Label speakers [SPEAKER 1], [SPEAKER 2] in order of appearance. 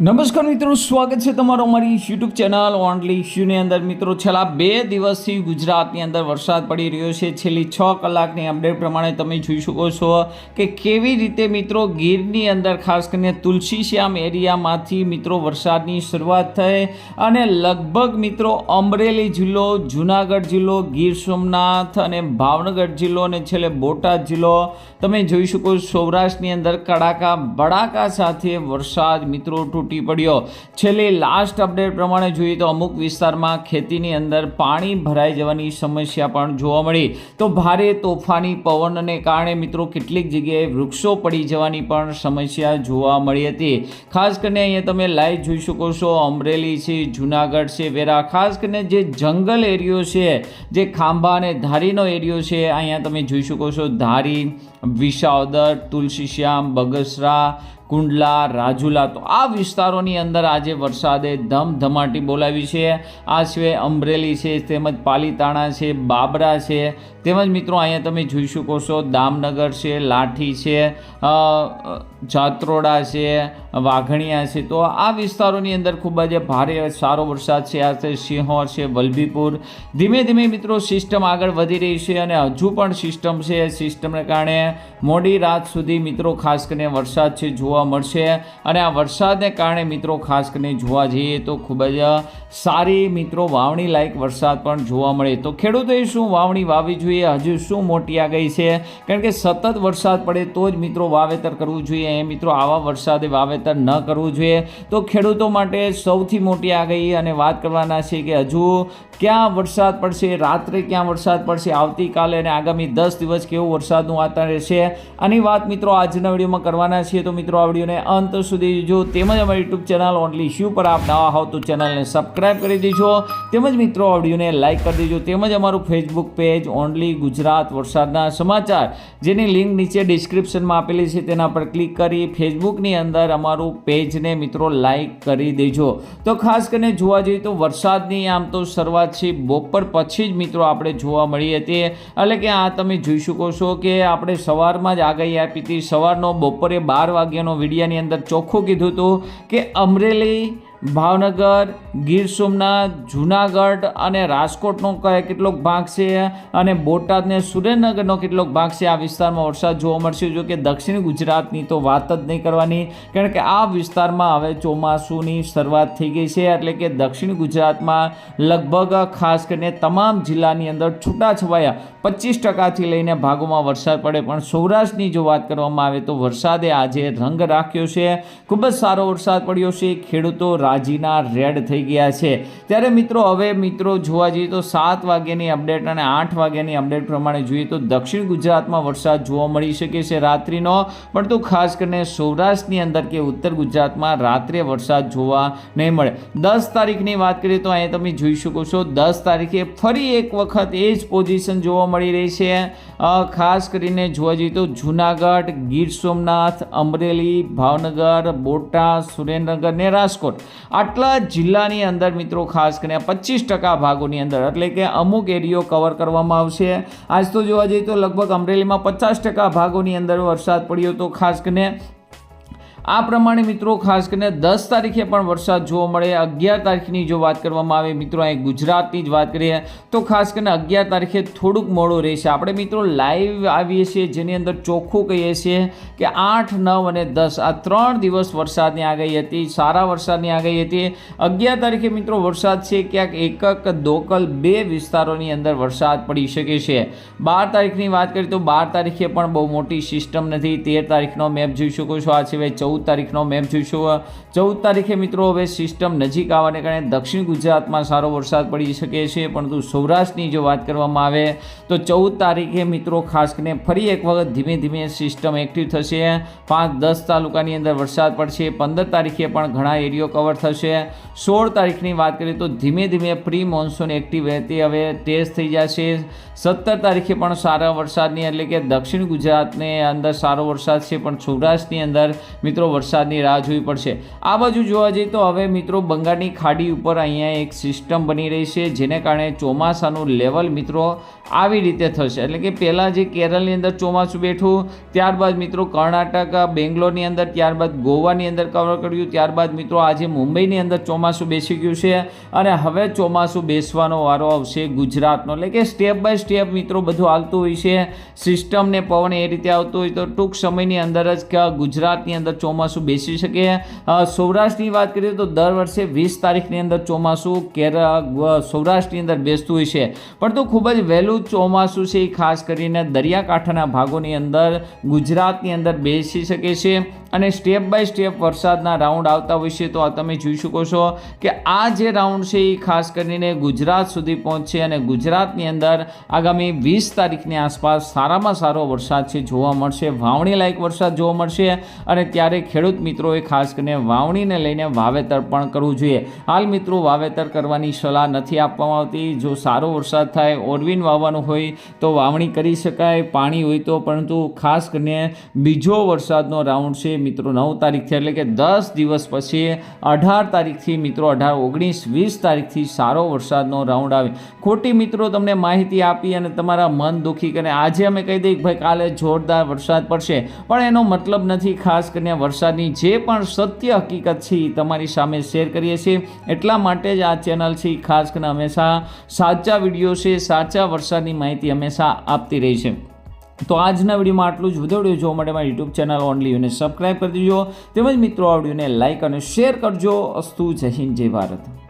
[SPEAKER 1] નમસ્કાર મિત્રો, સ્વાગત છે તમારો અમારી યુટ્યુબ ચેનલ ઓનલી ઇશ્યુની અંદર. મિત્રો, છેલ્લા બે દિવસથી ગુજરાતની અંદર વરસાદ પડી રહ્યો છે. છેલ્લી છ કલાકની અપડેટ પ્રમાણે તમે જોઈ શકો છો કે કેવી રીતે મિત્રો ગીરની અંદર, ખાસ કરીને તુલસીશ્યામ એરિયામાંથી મિત્રો વરસાદની શરૂઆત થઈ અને લગભગ મિત્રો અમરેલી જિલ્લો, જુનાગઢ જિલ્લો, ગીર સોમનાથ અને ભાવનગર જિલ્લો અને છેલ્લે બોટાદ જિલ્લો. તમે જોઈ શકો સૌરાષ્ટ્રની અંદર કડાકા, બડાકા સાથે વરસાદ મિત્રો તૂટી પડ્યો. છેલ્લી લાસ્ટ અપડેટ પ્રમાણે જોઈએ તો અમુક વિસ્તારમાં ખેતીની અંદર પાણી ભરાઈ જવાની સમસ્યા પણ જોવા મળી. તો ભારે તોફાની પવનને કારણે મિત્રો કેટલીક જગ્યાએ વૃક્ષો પડી જવાની પણ સમસ્યા જોવા મળી હતી. ખાસ કરીને અહીંયા તમે લાઈવ જોઈ શકો છો. અમરેલી છે, જુનાગઢ છે, વેરા. ખાસ કરીને જે જંગલ એરિયો છે, જે ખાંભા અને ધારીનો એરિયો છે, અહીંયા તમે જોઈ શકો છો. ધારી, વિસાવદર તુલસીશ્યામ બગસરા કુંડલા, રાજુલા તો આ વિસ્તારોની અંદર આજે વરસાદે ધમધમાટી બોલાવી છે. આ સિવાય અમરેલી છે, તેમજ પાલીતાણા છે, બાબરા છે. તેમજ મિત્રો, અહીંયા તમે જોઈ શકો છો, દામનગર છે, લાઠી છે. જાત્રોડા છે, વાઘણિયા છે, તો આ વિસ્તારોની અંદર ખૂબ જ ભારે સારો વરસાદ છે. આ છે સિંહોર છે, વલભીપુર. ધીમે ધીમે મિત્રો સિસ્ટમ આગળ વધી રહી છે અને હજુ પણ સિસ્ટમ છે. સિસ્ટમને કારણે મોડી રાત સુધી મિત્રો ખાસ કરીને વરસાદ છે, જોવા મળશે. અને આ વરસાદને કારણે મિત્રો ખાસ કરીને જોવા જઈએ તો ખૂબ જ સારી મિત્રો વાવણી લાયક વરસાદ પણ જોવા મળે. તો ખેડૂતોએ શું વાવણી વાવવી જોઈએ? હજુ શું મોટી આ ગઈ છે? કારણ કે સતત વરસાદ પડે તો જ મિત્રો વાવેતર કરવું જોઈએ. મિત્રો, આવા વરસાદે વાવેતર ન કરવું જોઈએ. તો ખેડૂતો માટે સૌથી મોટી આગાહી અને વાત કરવાના છે કે હજુ ક્યાં વરસાદ પડશે, રાત્રે ક્યાં વરસાદ પડશે, આવતીકાલે અને આગામી દસ દિવસ કેવું વરસાદનું વાતાવરણ રહેશે? આની વાત મિત્રો આજના વિડીયોમાં કરવાના છીએ. તો મિત્રો, આ વિડીયોને અંત સુધી જો તેમજ અમારી યુટ્યુબ ચેનલ ઓનલી શ્યુ પર આપ નવા હોવ તો ચેનલને સબસ્ક્રાઈબ કરી દેજો. તેમજ મિત્રો, આ વિડીયોને લાઇક કરી દેજો. તેમજ અમારું ફેસબુક પેજ ઓનલી ગુજરાત વરસાદના સમાચાર. જેની લિંક નીચે ડિસ્ક્રિપ્શનમાં આપેલી છે, તેના પર ક્લિક કરી ફેસબુકની અંદર અમારું પેજને મિત્રો લાઇક કરી દેજો. તો ખાસ કરીને જોવા જઈએ તો વરસાદની આમ તો શરૂઆત છે બપોર પછી જ મિત્રો આપણે જોવા મળી હતી એટલે કે આ તમે જોઈ શકો છો કે આપણે સવારમાં જ આગાહી આપી હતી. સવારનો બપોરે બાર વાગ્યાનો વિડીયાની અંદર ચોખ્ખું કીધું હતું કે અમરેલી ભાવનગર, ગીર સોમનાથ, જુનાગઢ અને રાજકોટનો કેટલોક ભાગ છે અને બોટાદને સુરેન્દ્રનગરનો કેટલોક ભાગ છે? આ વિસ્તારમાં વરસાદ જોવા મળશે. જો કે દક્ષિણ ગુજરાતની તો વાત જ નહીં કરવાની, કારણ કે આ વિસ્તારમાં હવે ચોમાસુની શરૂઆત થઈ ગઈ છે. એટલે કે દક્ષિણ ગુજરાતમાં લગભગ ખાસ કરીને તમામ જિલ્લાની અંદર છૂટાછવાયા પચીસ ટકાથી લઈને ભાગોમાં વરસાદ પડે. પણ સૌરાષ્ટ્રની જો વાત કરવામાં આવે તો વરસાદે આજે રંગ રાખ્યો છે. ખૂબ જ સારો વરસાદ પડ્યો છે. ખેડૂતો રાજીના રેડ થઈ ગયા છે. ત્યારે મિત્રો, હવે મિત્રો જોવા જઈએ તો સાત વાગ્યાની અપડેટ અને આઠ વાગ્યાની અપડેટ પ્રમાણે જોઈએ તો દક્ષિણ ગુજરાતમાં વરસાદ જોવા મળી શકે છે રાત્રિનો. પણ તો ખાસ કરીને સૌરાષ્ટ્રની અંદર કે ઉત્તર ગુજરાતમાં રાત્રે વરસાદ જોવા નહીં મળે. દસ તારીખની વાત કરીએ તો અહીંયા તમે જોઈ શકો છો, દસ તારીખે ફરી એક વખત એ જ પોઝિશન જોવા મળી રહી છે. ખાસ કરીને જોવા જઈએ તો જુનાગઢ, ગીર સોમનાથ, અમરેલી, ભાવનગર, બોટાદ, સુરેન્દ્રનગર ને રાજકોટ. આટલા જિલ્લાની અંદર મિત્રો ખાસ કરીને પચીસ ટકા ભાગોની અંદર, એટલે કે અમુક એરિયો કવર કરવામાં આવશે. આજ તો જોવા જઈએ તો લગભગ અમરેલીમાં પચાસ ટકા ભાગોની અંદર વરસાદ પડ્યો તો ખાસ કરીને આ પ્રમાણે મિત્રો, ખાસ કરીને દસ તારીખે પણ વરસાદ જોવા મળે, અગિયાર તારીખની જો વાત કરવામાં આવે, મિત્રો, અહીં ગુજરાતની જ વાત કરીએ, તો ખાસ કરીને અગિયાર તારીખે થોડુંક મોડું રહેશે. આપણે, મિત્રો લાઈવ આવીએ છીએ, જેની અંદર ચોખ્ખું કહીએ છીએ કે આઠ, નવ અને દસ, આ ત્રણ દિવસ વરસાદની આગાહી હતી, સારા વરસાદની આગાહી હતી. અગિયાર તારીખે, મિત્રો, વરસાદ છે, ક્યાંક એકક, દોકલ બે વિસ્તારોની અંદર વરસાદ પડી શકે છે. બાર તારીખની વાત કરીએ તો બાર તારીખે પણ બહુ મોટી સિસ્ટમ નથી. તેર તારીખનો મેપ જોઈ શકો છો. આ સિવાય ચૌદ તારીખનો મેપ જોઈશું. ચૌદ તારીખે મિત્રો હવે સિસ્ટમ નજીક આવવાને કારણે દક્ષિણ ગુજરાતમાં સારો વરસાદ પડી શકે છે. પરંતુ સૌરાષ્ટ્રની જો વાત કરવામાં આવે તો ચૌદ તારીખે મિત્રો ખાસ કરીને ફરી એક વખત ધીમે ધીમે સિસ્ટમ એક્ટિવ થશે. પાંચ દસ તાલુકાની અંદર વરસાદ પડશે. પંદર તારીખે પણ ઘણા એરિયો કવર થશે. સોળ તારીખની વાત કરીએ તો ધીમે ધીમે પ્રી મોન્સૂન એક્ટિવ રહેતી હવે ટેસ્ટ થઈ જશે. સત્તર તારીખે પણ સારા વરસાદની, એટલે કે દક્ષિણ ગુજરાતની અંદર સારો વરસાદ છે, પણ સૌરાષ્ટ્રની અંદર મિત્રો મિત્રો, વરસાદની રાહ જોવી પડશે. આ બાજુ જોવા જઈએ તો હવે મિત્રો, બંગાળની ખાડી ઉપર અહીંયા એક સિસ્ટમ બની રહી છે, જેને કારણે ચોમાસાનું લેવલ મિત્રો આવી રીતે થશે. એટલે કે પહેલાં જે કેરળની અંદર ચોમાસું બેઠું, ત્યારબાદ મિત્રો કર્ણાટક, બેંગ્લોરની અંદર, ત્યારબાદ ગોવાની અંદર કવર કર્યું, ત્યારબાદ મિત્રો આજે મુંબઈની અંદર ચોમાસું બેસી ગયું છે. અને હવે ચોમાસું બેસવાનો વારો આવશે ગુજરાતનો. એટલે કે સ્ટેપ બાય સ્ટેપ મિત્રો બધું હાલતું હોય છે. સિસ્ટમ ને પવન એ રીતે આવતું હોય તો ટૂંક સમયની અંદર જ ગુજરાતની અંદર ચોમાસું બેસી શકે. સૌરાષ્ટ્રની વાત કરીએ તો દર વર્ષે વીસ તારીખની અંદર ચોમાસું કેરળ સૌરાષ્ટ્રની અંદર બેસતું હોય છે. પણ તો ખૂબ જ વહેલું ચોમાસું છે એ ખાસ કરીને દરિયાકાંઠાના ભાગોની અંદર, ગુજરાતની અંદર બેસી શકે છે. અને સ્ટેપ બાય સ્ટેપ વરસાદના રાઉન્ડ આવતા હોય છે, તો આ તમે જોઈ શકો છો કે આ જે રાઉન્ડ છે, એ ખાસ કરીને ગુજરાત સુધી પહોંચશે અને ગુજરાતની અંદર આગામી વીસ તારીખની આસપાસ સારામાં સારો વરસાદ છે, જોવા મળશે. વાવણી લાયક વરસાદ જોવા મળશે અને ત્યારે ખેડૂત મિત્રોએ ખાસ કરીને વાવણીને લઈને વાવેતર પણ કરવું જોઈએ. હાલ મિત્રો, વાવેતર કરવાની સલાહ નથી આપવામાં આવતી. જો સારો વરસાદ થાય, ઓરવીન વાવવાનું હોય, તો વાવણી કરી શકાય. પાણી હોય તો, પરંતુ ખાસ કરીને બીજો વરસાદનો રાઉન્ડ છે મિત્રો, નવ તારીખથી એટલે કે દસ દિવસ પછી અઢાર તારીખથી મિત્રો, અઢાર, ઓગણીસ, વીસ તારીખથી સારો વરસાદનો રાઉન્ડ આવે. ખોટી મિત્રો, તમને માહિતી આપી અને તમારા મન દુઃખી કરે. આજે અમે કહી દઈએ કે ભાઈ, કાલે જોરદાર વરસાદ પડશે. પણ એનો મતલબ નથી ખાસ કરીને વરસાદની જે પણ સત્ય હકીકત છે તમારી સામે શેર કરીએ છીએ. એટલા માટે જ આ ચેનલ છે ખાસ કરીને હંમેશા સાચા વીડિયો છે, સાચા વરસાદની માહિતી હંમેશા આપતી રહી છે. તો આજના વિડીયોમાં આટલું જ. વધુ વીડિયો જોવા માટે મારી યુટ્યુબ ચેનલ ઓનલી યુને સબસ્ક્રાઈબ કરી દેજો. તેમજ મિત્રો, આ વિડીયોને લાઇક અને શેર કરજો. અસ્તુ જય હિન્દ, જય ભારત.